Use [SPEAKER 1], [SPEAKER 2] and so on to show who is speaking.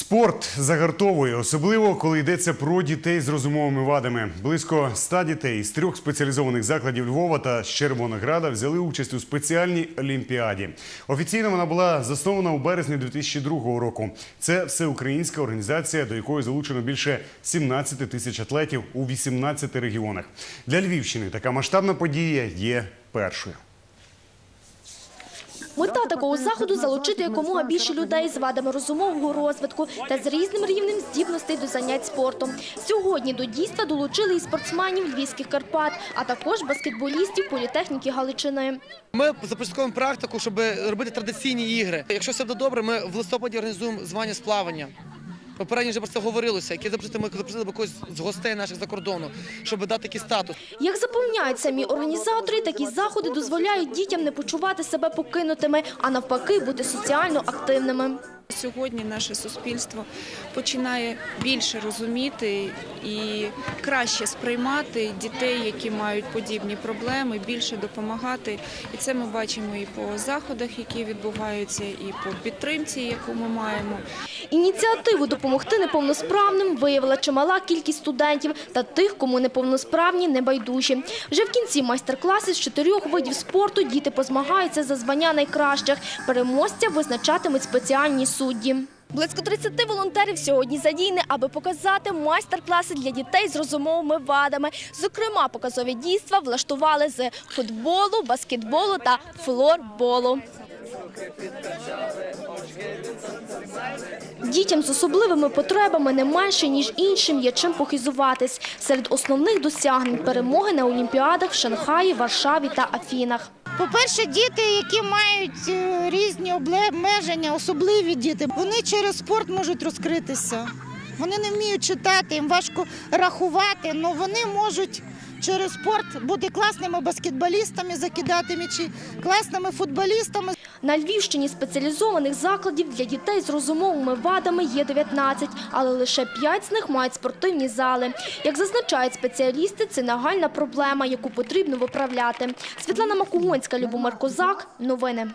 [SPEAKER 1] Спорт загартовує, особливо коли йдеться про дітей з розумовими вадами. Близько ста дітей з трьох спеціалізованих закладів Львова та з Червонограда взяли участь у спеціальній олімпіаді. Офіційно вона була заснована у березні 2002 року. Це всеукраїнська організація, до якої залучено більше 17 тисяч атлетів у 18 регіонах. Для Львівщини така масштабна подія є першою.
[SPEAKER 2] Такого заходу залучити якомога більше людей з вадами розумового розвитку та з різним рівнем здібностей до занять спортом. Сьогодні до дійства долучили і спортсменів львівських Карпат, а також баскетболістів політехніки Галичини.
[SPEAKER 3] Ми започатковуємо практику, щоб робити традиційні ігри. Якщо все буде добре, ми в листопаді організуємо звання з плавання. Попередньо вже про це говорилося, які запросити ми запросили б когось з гостей наших за кордону, щоб дати такий статус.
[SPEAKER 2] Як запевняють самі організатори, такі заходи дозволяють дітям не почувати себе покинутими, а навпаки бути соціально активними.
[SPEAKER 4] Сьогодні наше суспільство починає більше розуміти і краще сприймати дітей, які мають подібні проблеми, більше допомагати. І це ми бачимо і по заходах, які відбуваються, і по підтримці, яку ми маємо.
[SPEAKER 2] Ініціативу допомогти неповносправним виявила чимала кількість студентів та тих, кому неповносправні небайдужі. Вже в кінці майстер-класи з чотирьох видів спорту діти позмагаються за звання найкращих. Переможця визначатимуть спеціальні судді. Близько 30 волонтерів сьогодні задійні, аби показати майстер-класи для дітей з розумовими вадами. Зокрема, показові дійства влаштували з футболу, баскетболу та флорболу. Дітям з особливими потребами не менше, ніж іншим, є чим похизуватись. Серед основних досягнень – перемоги на олімпіадах в Шанхаї, Варшаві та Афінах.
[SPEAKER 5] По-перше, діти, які мають е, різні обмеження, особливі діти, вони через спорт можуть розкритися. Вони не вміють читати, їм важко рахувати, але вони можуть через спорт бути класними баскетболістами, закидати м'ячі, класними футболістами.
[SPEAKER 2] На Львівщині спеціалізованих закладів для дітей з розумовими вадами є 19, але лише 5 з них мають спортивні зали. Як зазначають спеціалісти, це нагальна проблема, яку потрібно виправляти. Світлана Макугонська, Любомир Козак. Новини.